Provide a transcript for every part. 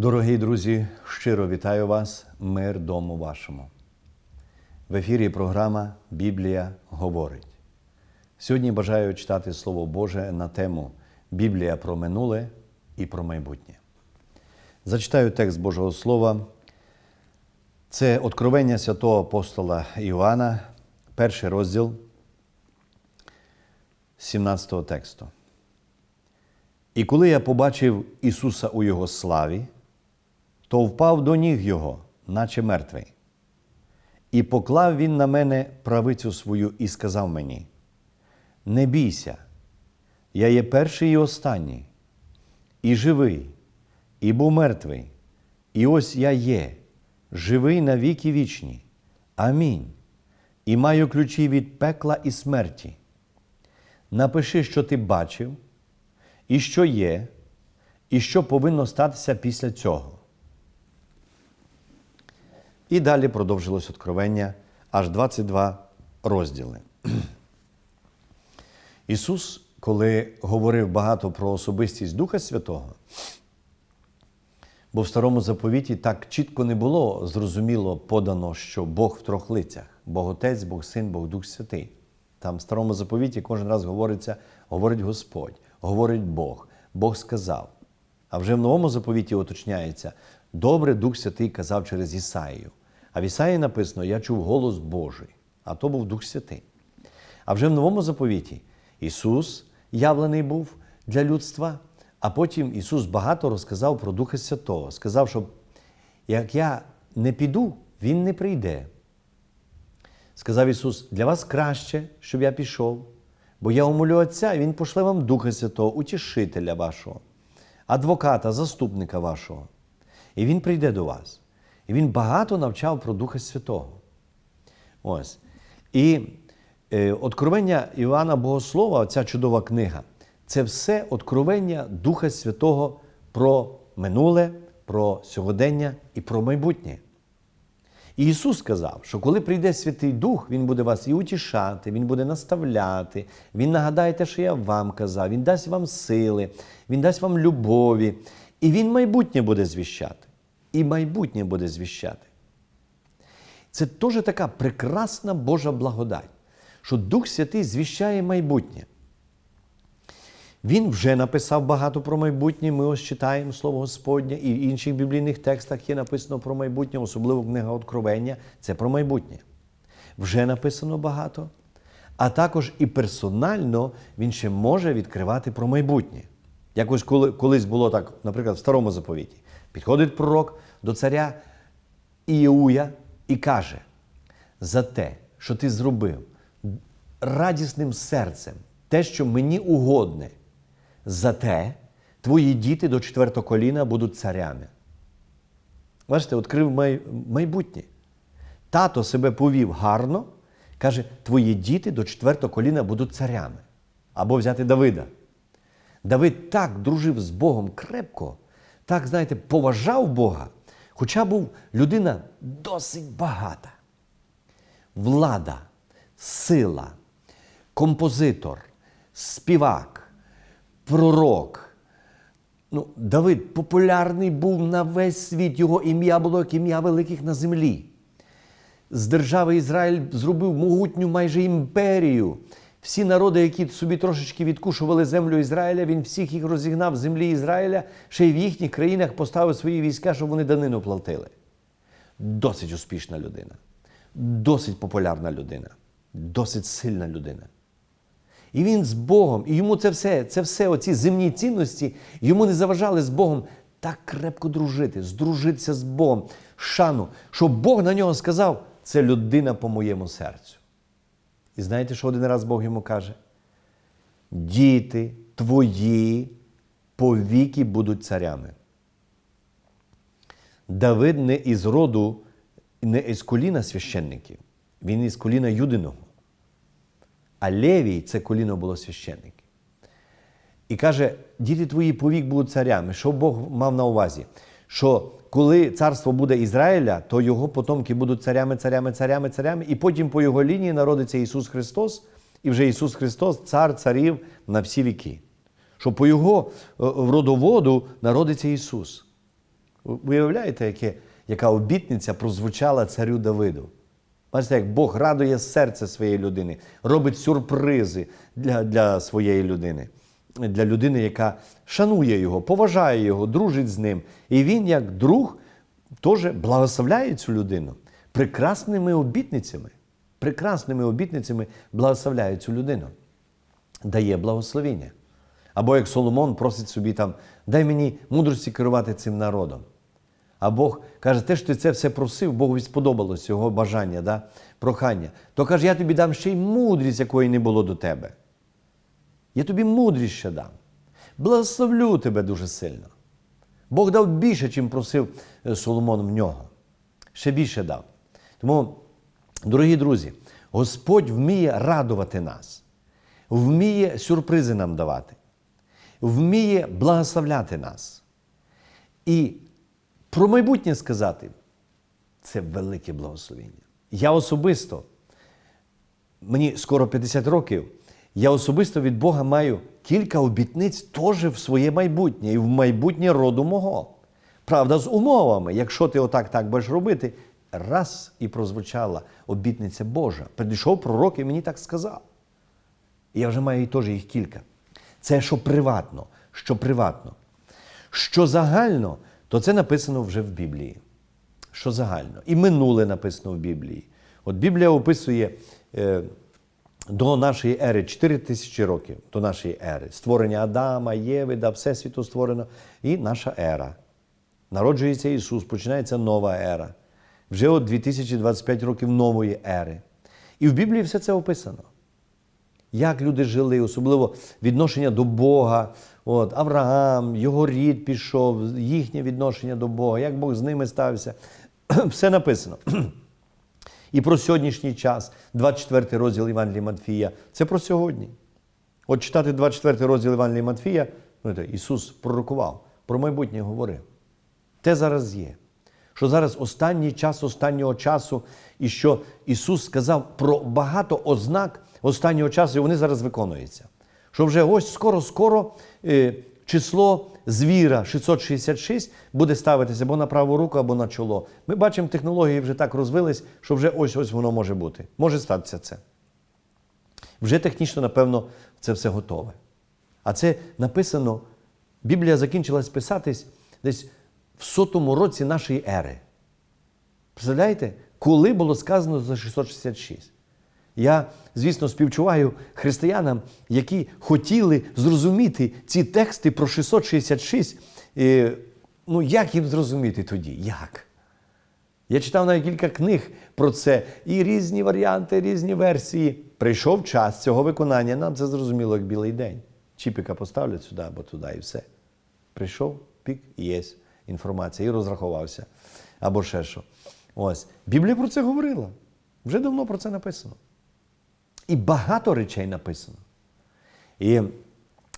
Дорогі друзі, щиро вітаю вас, мир дому вашому. В ефірі програма Біблія говорить. Сьогодні бажаю читати Слово Боже на тему Біблія про минуле і про майбутнє. Зачитаю текст Божого Слова. Це Откровення святого апостола Іоанна, перший розділ 17 тексту. І коли я побачив Ісуса у Його славі, то впав до ніг Його, наче мертвий. І поклав він на мене правицю свою і сказав мені: Не бійся, я є перший і останній, і живий, і був мертвий, і ось я є, живий на віки вічні. Амінь. І маю ключі від пекла і смерті. Напиши, що ти бачив, і що є, і що повинно статися після цього. І далі продовжилось откровення аж 22 розділи. Ісус, коли говорив багато про особистість Духа Святого, бо в старому заповіті так чітко не було зрозуміло подано, що Бог в трьох лицях: Бог Отець, Бог Син, Бог Дух Святий. Там в старому заповіті кожен раз говориться, говорить Господь, говорить Бог, Бог сказав. А вже в новому заповіті уточняється, добре Дух Святий казав через Ісаїю. А в Ісаї написано: Я чув голос Божий, а то був Дух Святий. А вже в новому заповіті Ісус явлений був для людства, а потім Ісус багато розказав про Духа Святого. Сказав, що як я не піду, Він не прийде. Сказав Ісус, для вас краще, щоб я пішов, бо я умолю Отця, і Він пошле вам Духа Святого, утішителя вашого, адвоката, заступника вашого. І Він прийде до вас. І Він багато навчав про Духа Святого. Ось. І е, Откровення Іоанна Богослова, ця чудова книга, це все откровення Духа Святого про минуле, про сьогодення і про майбутнє. І Ісус сказав, що коли прийде Святий Дух, Він буде вас і утішати, Він буде наставляти, Він нагадає те, що я вам казав, Він дасть вам сили, Він дасть вам любові, і Він майбутнє буде звіщати. І майбутнє буде звіщати. Це теж така прекрасна Божа благодать, що Дух Святий звіщає майбутнє. Він вже написав багато про майбутнє. Ми ось читаємо Слово Господнє, і в інших біблійних текстах є написано про майбутнє, особливо книга Откровення це про майбутнє. Вже написано багато. А також і персонально він ще може відкривати про майбутнє. Якось коли, колись було так, наприклад, в старому заповіті. Підходить пророк до царя Іуя і каже: за те, що ти зробив радісним серцем те, що мені угодне, за те твої діти до четвертого коліна будуть царями. Бачите, відкрив май... майбутнє. Тато себе повів гарно, каже, твої діти до четвертого коліна будуть царями. Або взяти Давида. Давид так дружив з Богом крепко, так, знаєте, поважав Бога, хоча був людина досить багата. Влада, сила, композитор, співак, пророк. Ну, Давид популярний був на весь світ, його ім'я було як ім'я великих на землі. З держави Ізраїль зробив могутню майже імперію. Всі народи, які собі трошечки відкушували землю Ізраїля, він всіх їх розігнав з землі Ізраїля, ще й в їхніх країнах поставив свої війська, щоб вони данину платили. Досить успішна людина, досить популярна людина, досить сильна людина. І він з Богом, і йому це все, це все, оці земні цінності, йому не заважали з Богом так крепко дружити, здружитися з Богом, шану, що Бог на нього сказав, це людина по моєму серцю. І знаєте, що один раз Бог йому каже? Діти твої повіки будуть царями. Давид не із роду, не із коліна священників, він із коліна Юдиного. А Левій це коліно було священників. І каже, діти твої повік будуть царями. Що Бог мав на увазі? Що коли царство буде Ізраїля, то його потомки будуть царями, царями, царями, царями, і потім по його лінії народиться Ісус Христос, і вже Ісус Христос, цар царів на всі віки. Що по Його е, родоводу народиться Ісус. Уявляєте, яке, яка обітниця прозвучала царю Давиду? Бачите, як Бог радує серце своєї людини, робить сюрпризи для, для своєї людини, для людини, яка шанує його, поважає його, дружить з ним. І він, як друг, теж благословляє цю людину прекрасними обітницями. Прекрасними обітницями благословляє цю людину, дає благословіння. Або як Соломон просить собі там, дай мені мудрості керувати цим народом. А Бог каже, те, що ти це все просив, Богу сподобалось його бажання, да? прохання. То каже, я тобі дам ще й мудрість, якої не було до тебе. Я тобі мудрість ще дам. Благословлю тебе дуже сильно. Бог дав більше, чим просив е, Соломон в нього. Ще більше дав. Тому, дорогі друзі, Господь вміє радувати нас, вміє сюрпризи нам давати, вміє благословляти нас. І про майбутнє сказати це велике благословення. Я особисто, мені скоро 50 років, я особисто від Бога маю кілька обітниць теж в своє майбутнє і в майбутнє роду мого. Правда, з умовами, якщо ти отак так будеш робити, раз і прозвучала обітниця Божа. Прийшов пророк і мені так сказав. Я вже маю теж їх кілька. Це що приватно, що приватно. Що загально, то це написано вже в Біблії. Що загально. І минуле написано в Біблії. От Біблія описує е, до нашої ери 4 тисячі років до нашої ери. Створення Адама, Єви, да, Всесвіту створено. І наша ера. Народжується Ісус, починається нова ера. Вже от 2025 років нової ери. І в Біблії все це описано. Як люди жили, особливо відношення до Бога. От, Авраам, його рід пішов, їхнє відношення до Бога, як Бог з ними ставився. Все написано. І про сьогоднішній час, 24 розділ Євангелії Матфія, це про сьогодні. От читати 24 розділ Євангелії Матфія, ну, це Ісус пророкував, про майбутнє говорив. Те зараз є. Що зараз останній час останнього часу, і що Ісус сказав про багато ознак останнього часу, і вони зараз виконуються. Що вже ось скоро-скоро е, число звіра 666 буде ставитися або на праву руку, або на чоло. Ми бачимо, технології вже так розвились, що вже ось-ось воно може бути. Може статися це. Вже технічно, напевно, це все готове. А це написано, Біблія закінчилась писатись десь в сотому році нашої ери. Представляєте, коли було сказано за 666? Я, звісно, співчуваю християнам, які хотіли зрозуміти ці тексти про 666. Е, ну, як їм зрозуміти тоді? Як? Я читав навіть кілька книг про це, і різні варіанти, різні версії. Прийшов час цього виконання, нам це зрозуміло, як білий день. Чіпіка поставлять сюди або туди, і все. Прийшов, пік, і є інформація, і розрахувався. Або ще що. Ось. Біблія про це говорила. Вже давно про це написано. І багато речей написано. І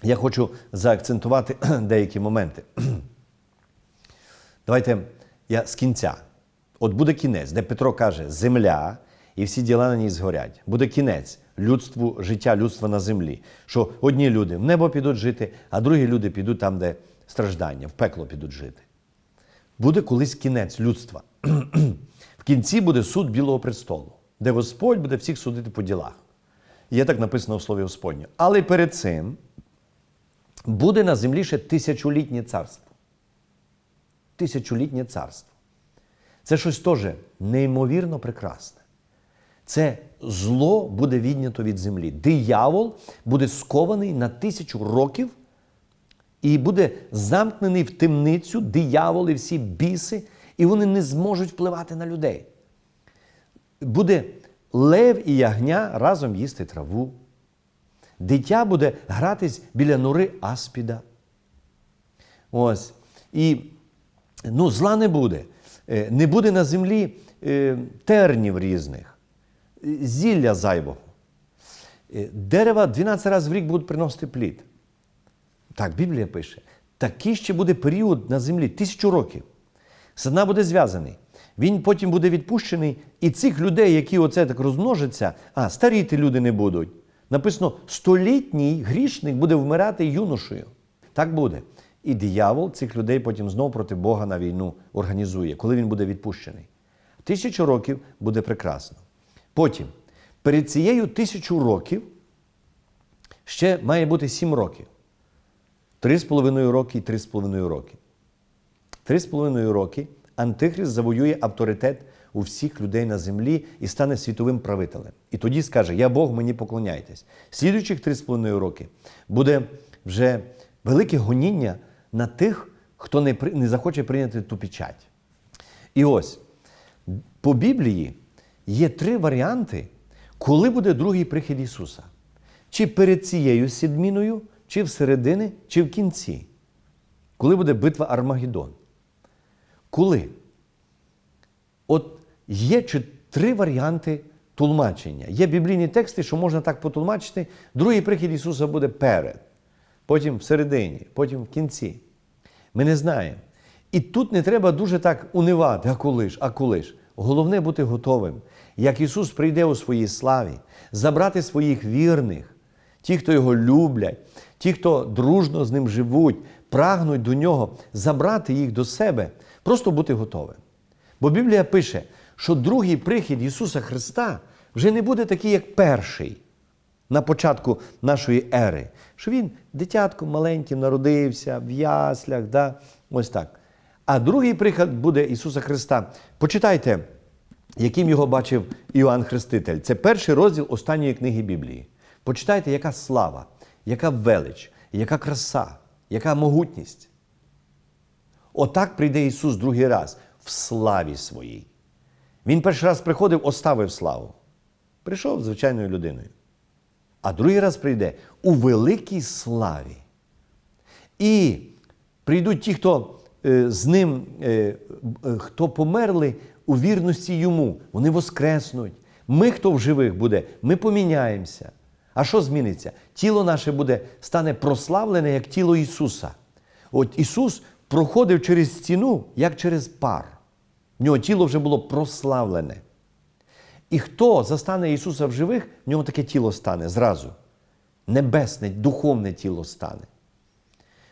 я хочу заакцентувати деякі моменти. Давайте я з кінця. От буде кінець, де Петро каже, земля і всі діла на ній згорять. Буде кінець людству, життя людства на землі. Що одні люди в небо підуть жити, а другі люди підуть там, де страждання, в пекло підуть жити. Буде колись кінець людства. В кінці буде суд Білого престолу, де Господь буде всіх судити по ділах. Є так написано в Слові Господнє. Але перед цим буде на землі ще тисячолітнє царство. Тисячолітнє царство. Це щось теж неймовірно прекрасне. Це зло буде віднято від землі. Диявол буде скований на тисячу років і буде замкнений в темницю диявол і всі біси, і вони не зможуть впливати на людей. Буде лев і ягня разом їсти траву. Дитя буде гратись біля нори аспіда. Ось. І ну, зла не буде. Е, Не буде на землі е, тернів різних, зілля зайвого. Е, Дерева 12 разів в рік будуть приносити плід. Так, Біблія пише. Такий ще буде період на землі, тисячу років. Сатана буде зв'язаний. Він потім буде відпущений, і цих людей, які оце так розмножаться, а старіти люди не будуть. Написано, столітній грішник буде вмирати юношею. Так буде. І диявол цих людей потім знову проти Бога на війну організує, коли він буде відпущений. Тисячу років буде прекрасно. Потім, перед цією тисячу років ще має бути сім років. Три з половиною роки і три з половиною роки. Три з половиною роки Антихрист завоює авторитет у всіх людей на землі і стане світовим правителем. І тоді скаже: Я Бог, мені поклоняйтесь. Слідуючих три з половиною роки буде вже велике гоніння на тих, хто не, при- не захоче прийняти ту печать. І ось по Біблії є три варіанти, коли буде другий прихід Ісуса. Чи перед цією сідміною, чи всередині, чи в кінці. Коли буде битва Армагеддон. Коли? От є чи- три варіанти тлумачення. Є біблійні тексти, що можна так потулмачити. Другий прихід Ісуса буде перед, потім всередині, потім в кінці. Ми не знаємо. І тут не треба дуже так унивати, а коли ж, а коли ж. Головне бути готовим. Як Ісус прийде у своїй славі, забрати своїх вірних, ті, хто його люблять, ті, хто дружно з ним живуть, прагнуть до нього, забрати їх до себе, просто бути готовим. Бо Біблія пише, що другий прихід Ісуса Христа вже не буде такий, як перший на початку нашої ери, що він дитятком маленьким народився в яслях, да? ось так. А другий прихід буде Ісуса Христа. Почитайте, яким його бачив Іоанн Хреститель. Це перший розділ останньої книги Біблії. Почитайте, яка слава, яка велич, яка краса, яка могутність. Отак прийде Ісус другий раз в славі своїй. Він перший раз приходив, оставив славу. Прийшов звичайною людиною. А другий раз прийде у великій славі. І прийдуть ті, хто е, з ним, е, е, хто померли у вірності йому, вони воскреснуть. Ми, хто в живих буде, ми поміняємося. А що зміниться? Тіло наше буде, стане прославлене як тіло Ісуса. От Ісус проходив через стіну, як через пар. В нього тіло вже було прославлене. І хто застане Ісуса в живих, в нього таке тіло стане зразу. Небесне, духовне тіло стане.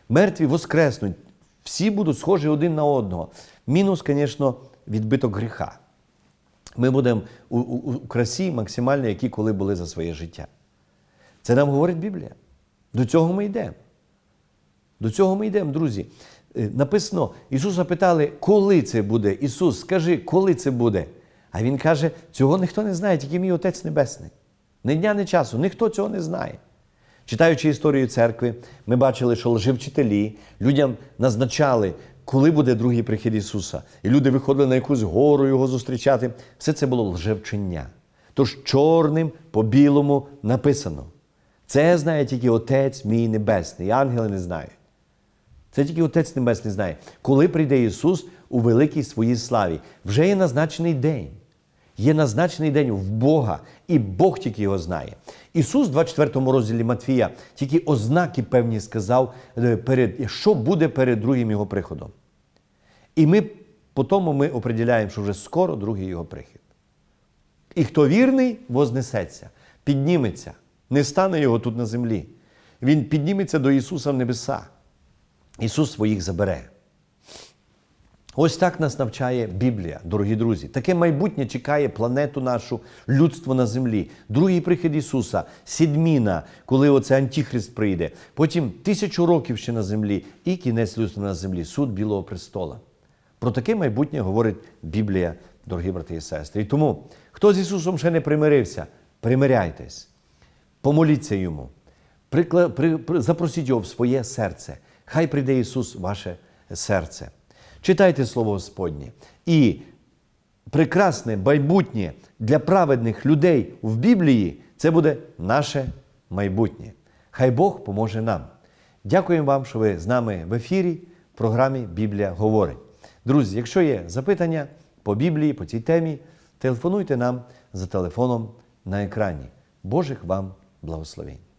Мертві воскреснуть, всі будуть схожі один на одного. Мінус, звісно, відбиток гріха. Ми будемо у, у, у красі максимально, які коли були за своє життя. Це нам говорить Біблія. До цього ми йдемо. До цього ми йдемо, друзі. Е, Написано, Ісуса питали, коли це буде? Ісус, скажи, коли це буде? А Він каже, цього ніхто не знає, тільки мій Отець Небесний. Ні дня, ні часу, ніхто цього не знає. Читаючи історію церкви, ми бачили, що лжевчителі людям назначали, коли буде другий прихід Ісуса. І люди виходили на якусь гору його зустрічати. Все це було лжевчення. Тож чорним по білому написано. Це знає тільки Отець мій Небесний, і ангели не знають. Це тільки Отець Небесний знає. Коли прийде Ісус у великій своїй славі, вже є назначений день. Є назначений день в Бога, і Бог тільки його знає. Ісус в 24 розділі Матфія тільки ознаки певні сказав, е, перед, що буде перед другим його приходом. І ми по тому ми определяємо, що вже скоро другий його прихід. І хто вірний, вознесеться, підніметься, не стане його тут на землі. Він підніметься до Ісуса в небеса. Ісус своїх забере. Ось так нас навчає Біблія, дорогі друзі. Таке майбутнє чекає планету нашу, людство на землі. Другий прихід Ісуса, сідміна, коли оце Антихрист прийде. Потім тисячу років ще на землі і кінець людства на землі, суд Білого престола. Про таке майбутнє говорить Біблія, дорогі брати і сестри. І тому, хто з Ісусом ще не примирився, примиряйтесь, помоліться Йому, запросіть Його в своє серце. Хай прийде Ісус в ваше серце. Читайте Слово Господнє. І прекрасне майбутнє для праведних людей в Біблії це буде наше майбутнє. Хай Бог поможе нам. Дякуємо вам, що ви з нами в ефірі в програмі Біблія говорить. Друзі, якщо є запитання по Біблії, по цій темі, телефонуйте нам за телефоном на екрані. Божих вам благословень.